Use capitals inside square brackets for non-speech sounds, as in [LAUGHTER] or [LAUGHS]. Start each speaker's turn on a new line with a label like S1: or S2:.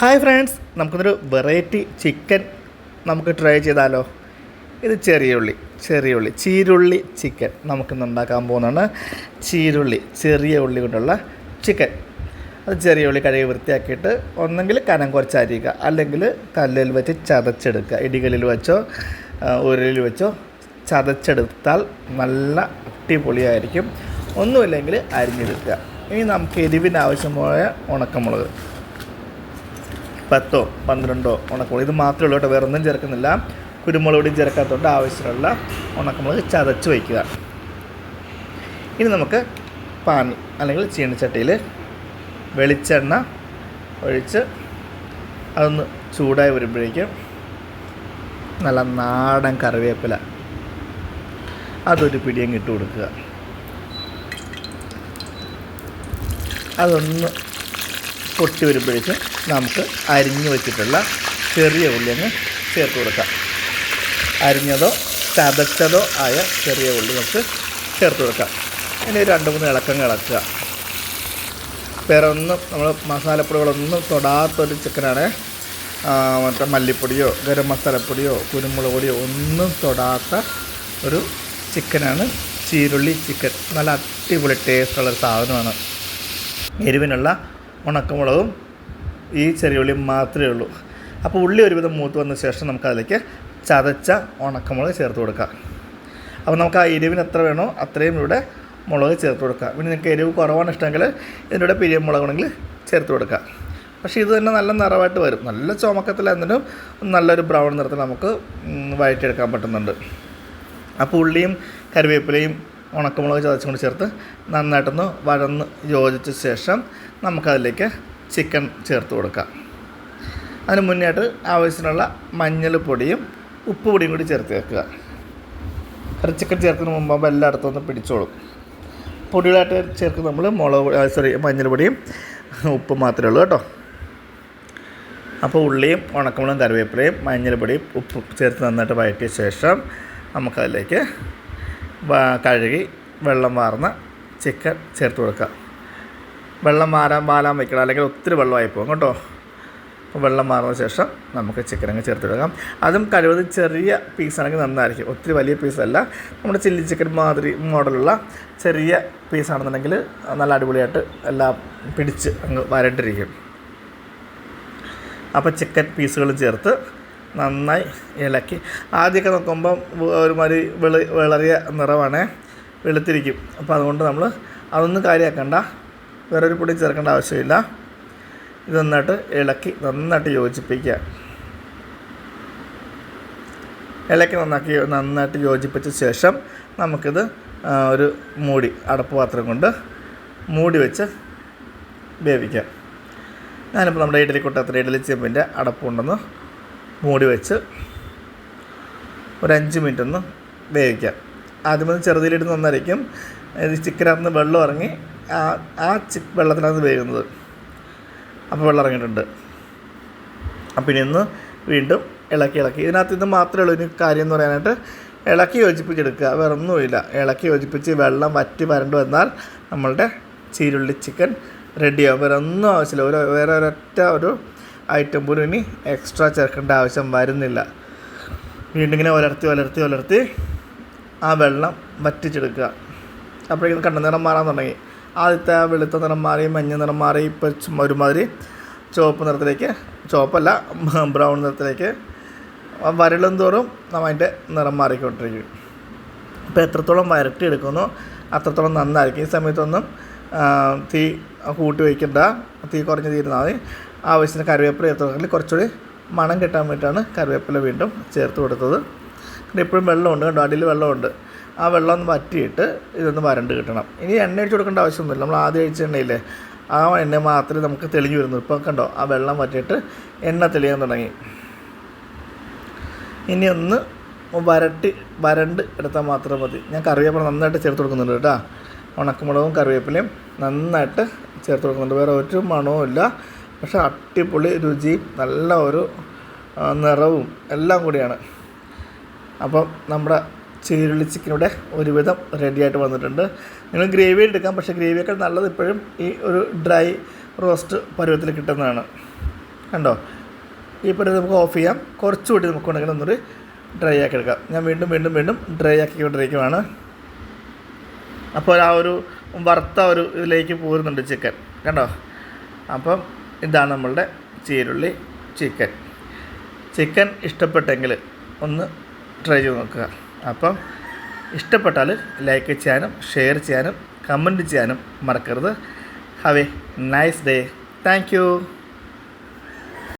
S1: Hi friends നമുക്കിന്നൊരു variety chicken നമുക്ക് try ചെയ്താലോ? ഇത് ചെറിയ ഉള്ളി ചെറിയ ഉള്ളി ചീരുള്ളി ചിക്കൻ നമുക്കിന്ന് ഉണ്ടാക്കാൻ പോകുന്നതാണ്. ചീരുള്ളി ചെറിയ ഉള്ളി കൊണ്ടുള്ള ചിക്കൻ. അത് ചെറിയ ഉള്ളി കഴുകി വൃത്തിയാക്കിയിട്ട് ഒന്നെങ്കിൽ കനം കുറച്ച് അരിയുക അല്ലെങ്കിൽ കല്ലിൽ വെച്ച് ചതച്ചെടുക്കുക. ഇടികളിൽ വെച്ചോ ഉരലിൽ വെച്ചോ ചതച്ചെടുത്താൽ നല്ല അടിപൊളിയായിരിക്കും. ഒന്നുമില്ലെങ്കിൽ അരിഞ്ഞെടുക്കുക. ഇനി നമുക്ക് എരിവിന് ആവശ്യമായ ഉണക്കമുളക്. പത്തോ പന്ത്രണ്ടോ ഉണക്കമുളക്. ഇത് മാത്രമേ ഉള്ളൂ കേട്ടോ വേറെ ഒന്നും ചേർക്കുന്നില്ല. കുരുമുളക് പൊടി ചേർക്കാത്തതുകൊണ്ട് ആവശ്യമുള്ള ഉണക്കമുളക് ചതച്ച് വയ്ക്കുക. ഇനി നമുക്ക് പാൻ അല്ലെങ്കിൽ ചീനച്ചട്ടിയിൽ വെളിച്ചെണ്ണ ഒഴിച്ച് അതൊന്ന് ചൂടായി വരുമ്പോഴേക്കും നല്ല നാടൻ കറിവേപ്പില അതൊരു പിടിയും ഇട്ട് കൊടുക്കുക. അതൊന്ന് പൊട്ടി വരുമ്പോഴേക്കും നമുക്ക് അരിഞ്ഞു വെച്ചിട്ടുള്ള ചെറിയ ഉള്ളി അങ്ങ് ചേർത്ത് കൊടുക്കാം. അരിഞ്ഞതോ ചതച്ചതോ ആയ ചെറിയ ഉള്ളി നമുക്ക് ചേർത്ത് കൊടുക്കാം. ഇനി രണ്ട് മൂന്ന് ഇളക്കങ്ങ് ഇളക്കുക. വേറെ ഒന്നും നമ്മൾ മസാലപ്പൊടികളൊന്നും തൊടാത്തൊരു ചിക്കനാണ്. മറ്റേ മല്ലിപ്പൊടിയോ ഗരം മസാലപ്പൊടിയോ കുരുമുളക് പൊടിയോ ഒന്നും തൊടാത്ത ഒരു ചിക്കനാണ് ചീരുള്ളി ചിക്കൻ. നല്ല അടിപൊളി ടേസ്റ്റുള്ള ഒരു സാധനമാണ്. എരിവിനുള്ള ഉണക്കമുളകും ഈ ചെറിയ ഉള്ളി മാത്രമേ ഉള്ളൂ. അപ്പോൾ ഉള്ളി ഒരുവിധം മൂത്ത് വന്ന ശേഷം നമുക്ക് അതിലേക്ക് ചതച്ച ഉണക്കമുളക് ചേർത്ത് കൊടുക്കാം. അപ്പോൾ നമുക്ക് ആ എരിവിന് എത്ര വേണോ അത്രയും ഇവിടെ മുളക് ചേർത്ത് കൊടുക്കാം. പിന്നെ നിങ്ങൾക്ക് എരിവ് കുറവാണ് ഇഷ്ടമെങ്കിൽ ഇതിന്റെ പിരിയ മുളക് ഉണ്ടെങ്കിൽ ചേർത്ത് കൊടുക്കാം. പക്ഷേ ഇത് തന്നെ നല്ല നിറവായിട്ട് വരും. നല്ല ചുമക്കത്തിൽ എന്തിനും നല്ലൊരു ബ്രൗൺ നിറത്തിൽ നമുക്ക് വഴറ്റിയെടുക്കാൻ പറ്റുന്നുണ്ട്. അപ്പോൾ ഉള്ളിയും കറിവേപ്പിലയും ഉണക്കമുളക് ചതച്ചുകൊണ്ട് ചേർത്ത് നന്നായിട്ടൊന്ന് വഴന്ന് യോജിച്ച ശേഷം നമുക്കതിലേക്ക് ചിക്കൻ ചേർത്ത് കൊടുക്കാം അതിന് മുന്നേട്ട് ആവശ്യത്തിനുള്ള മഞ്ഞൾപ്പൊടിയും ഉപ്പ് പൊടിയും കൂടി ചേർത്ത് വെക്കുക. കറി ചിക്കൻ ചേർക്കുന്നതിന് മുമ്പാകുമ്പോൾ എല്ലായിടത്തും ഒന്ന് പിടിച്ചോളും. പൊടികളായിട്ട് ചേർക്കുന്ന നമ്മൾ മുളക് സോറി മഞ്ഞൾ പൊടിയും ഉപ്പ് മാത്രമേ ഉള്ളൂ കേട്ടോ. അപ്പോൾ ഉള്ളിയും ഉണക്കമുളകും കറിവേപ്പിലയും മഞ്ഞൾപ്പൊടിയും ഉപ്പ് ചേർത്ത് നന്നായിട്ട് വഴറ്റിയ ശേഷം നമുക്കതിലേക്ക് കഴുകി വെള്ളം വാർന്ന ചിക്കൻ ചേർത്ത് കൊടുക്കുക. വെള്ളം മാറാൻ പാലാൻ വെക്കണം അല്ലെങ്കിൽ ഒത്തിരി വെള്ളമായി പോകും കേട്ടോ? അപ്പോൾ വെള്ളം മാറുന്ന ശേഷം നമുക്ക് ചിക്കൻ അങ്ങ് ചേർത്ത് കൊടുക്കാം അതും കഴിവതും ചെറിയ പീസാണെങ്കിൽ നന്നായിരിക്കും. ഒത്തിരി വലിയ പീസല്ല നമ്മുടെ ചില്ലി ചിക്കൻ മാതിരി മോഡലുള്ള ചെറിയ പീസാണെന്നുണ്ടെങ്കിൽ നല്ല അടിപൊളിയായിട്ട് എല്ലാം പിടിച്ച് അങ്ങ് വരണ്ടിരിക്കും. അപ്പോൾ ചിക്കൻ പീസുകൾ ചേർത്ത് നന്നായി ഇളക്കി. ആദ്യമൊക്കെ നോക്കുമ്പം ഒരുമാതിരി വെളി വിളറിയ നിറമാണ് വെളുത്തിരിക്കും. അപ്പോൾ അതുകൊണ്ട് നമ്മൾ അതൊന്നും കാര്യമാക്കണ്ട വേറൊരു പൊടി ചേർക്കേണ്ട ആവശ്യമില്ല. ഇത് നന്നായിട്ട് ഇളക്കി നന്നായിട്ട് യോജിപ്പിക്കുക. ഇളക്കി നന്നാക്കി നന്നായിട്ട് യോജിപ്പിച്ച ശേഷം നമുക്കിത് ഒരു മൂടി അടപ്പ് പാത്രം കൊണ്ട് മൂടി വെച്ച് വേവിക്കാം. ഞാനിപ്പോൾ നമ്മുടെ ഇഡലി കൊട്ടത്തിൽ ഇഡലി ചെമ്പിന്റെ അടപ്പുണ്ടെന്ന് മൂടി വെച്ച് ഒരു അഞ്ച് മിനിറ്റ് ഒന്ന് വേവിക്കാം. ആദ്യം ഒന്ന് ചെറുതിലിട്ട് നന്നായിരിക്കും. ഇത് ചിക്കനകത്ത് നിന്ന് വെള്ളം ഇറങ്ങി ആ ആ വെള്ളത്തിലാണ് വേകുന്നത്. അപ്പോൾ വെള്ളം ഇറങ്ങിയിട്ടുണ്ട്. അപ്പം ഇനി ഒന്ന് വീണ്ടും ഇളക്കി ഇളക്കി. ഇതിനകത്ത് ഇത് മാത്രമേ ഉള്ളൂ. ഇനി കാര്യം എന്ന് പറയാനായിട്ട് ഇളക്കി യോജിപ്പിച്ചെടുക്കുക. വേറെ ഒന്നുമില്ല ഇളക്കി യോജിപ്പിച്ച് വെള്ളം വറ്റി വരണ്ടു വന്നാൽ നമ്മളുടെ ചീരുള്ളി ചിക്കൻ റെഡിയാവും. വേറെ ഒന്നും ആവശ്യമില്ല. ഒരു വേറെ ഒരൊറ്റ ഒരു ഐറ്റം പോലും ഇനി എക്സ്ട്രാ ചേർക്കേണ്ട ആവശ്യം വരുന്നില്ല. വീണ്ടും ഇങ്ങനെ ഉലർത്തി ഉലർത്തി ഉലർത്തി ആ വെള്ളം വറ്റിച്ചെടുക്കുക. അപ്പോഴേക്കും കണ്ട നിറം മാറാൻ തുടങ്ങി. ആദ്യത്തെ വെളുത്ത നിറം മാറി മഞ്ഞ നിറം മാറി ഇപ്പോൾ ഒരുമാതിരി ചുവപ്പ് നിറത്തിലേക്ക് ചുവപ്പല്ല [LAUGHS] ബ്രൗൺ നിറത്തിലേക്ക്. വരളും തോറും അതിന്റെ നിറം മാറിക്കൊണ്ടിരിക്കും. ഇപ്പോൾ എത്രത്തോളം വരട്ടി എടുക്കുന്നു അത്രത്തോളം നന്നായിരിക്കും. ഈ സമയത്തൊന്നും തീ കൂട്ടി വയ്ക്കണ്ട തീ കുറഞ്ഞ് തീരുന്നാൽ മതി. ആവശ്യത്തിന് കറിവേപ്പില ചേർത്തുകൊണ്ടെങ്കിൽ കുറച്ചുകൂടി മണം കിട്ടാൻ വേണ്ടിയിട്ടാണ് കറിവേപ്പില വീണ്ടും ചേർത്ത് കൊടുത്തത്. പിന്നെ ഇപ്പോഴും വെള്ളമുണ്ട് കണ്ടോ? അടിയിൽ വെള്ളമുണ്ട്. ആ വെള്ളം ഒന്ന് വറ്റിയിട്ട് ഇതൊന്ന് വരണ്ട് കിട്ടണം. ഇനി എണ്ണ ഒഴിച്ച് കൊടുക്കേണ്ട ആവശ്യമൊന്നുമില്ല. നമ്മൾ ആദ്യം ഒഴിച്ച എണ്ണയില്ലേ? ആ എണ്ണ മാത്രമേ നമുക്ക് തെളിഞ്ഞു വരുന്നു. ഇപ്പോൾ കണ്ടോ ആ വെള്ളം വറ്റിയിട്ട് എണ്ണ തെളിയാൻ തുടങ്ങി. ഇനി ഒന്ന് വരട്ടി വരണ്ട് എടുത്താൽ മാത്രം മതി. ഞാൻ കറിവേപ്പില നന്നായിട്ട് ചേർത്ത് കൊടുക്കുന്നുണ്ട് കേട്ടോ. ഉണക്കമുളകും കറിവേപ്പിലയും നന്നായിട്ട് ചേർത്ത് കൊടുക്കുന്നുണ്ട്. വേറെ ഒരു മണവും ഇല്ല. പക്ഷേ അട്ടിപ്പൊളി രുചിയും നല്ല ഒരു നിറവും എല്ലാം കൂടിയാണ്. അപ്പം നമ്മുടെ ചീരുള്ളി ചിക്കനിവിടെ ഒരുവിധം റെഡിയായിട്ട് വന്നിട്ടുണ്ട്. നിങ്ങൾ ഗ്രേവി എടുക്കാം പക്ഷേ ഗ്രേവിയേക്കാൾ നല്ലത് ഇപ്പോഴും ഈ ഒരു ഡ്രൈ റോസ്റ്റ് പരുവത്തിൽ കിട്ടുന്നതാണ്. കണ്ടോ? ഈ പരുവം നമുക്ക് ഓഫ് ചെയ്യാം. കുറച്ചുകൂടി നമുക്ക് ഉണ്ടെങ്കിൽ ഒന്നൊരു ഡ്രൈ ആക്കി എടുക്കാം. ഞാൻ വീണ്ടും വീണ്ടും വീണ്ടും ഡ്രൈ ആക്കിക്കൊണ്ടിരിക്കുകയാണ് അപ്പോൾ ആ ഒരു വറുത്ത ഒരു ഇതിലേക്ക് പോരുന്നുണ്ട് ചിക്കൻ കണ്ടോ? അപ്പം ഇതാണ് നമ്മളുടെ ചീരുള്ളി ചിക്കൻ ചിക്കൻ ഇഷ്ടപ്പെട്ടെങ്കിൽ ഒന്ന് ട്രൈ ചെയ്ത് നോക്കുക. അപ്പം ഇഷ്ടപ്പെട്ടാൽ ലൈക്ക് ചെയ്യാനും ഷെയർ ചെയ്യാനും കമന്റ് ചെയ്യാനും മറക്കരുത്. Have a nice day thank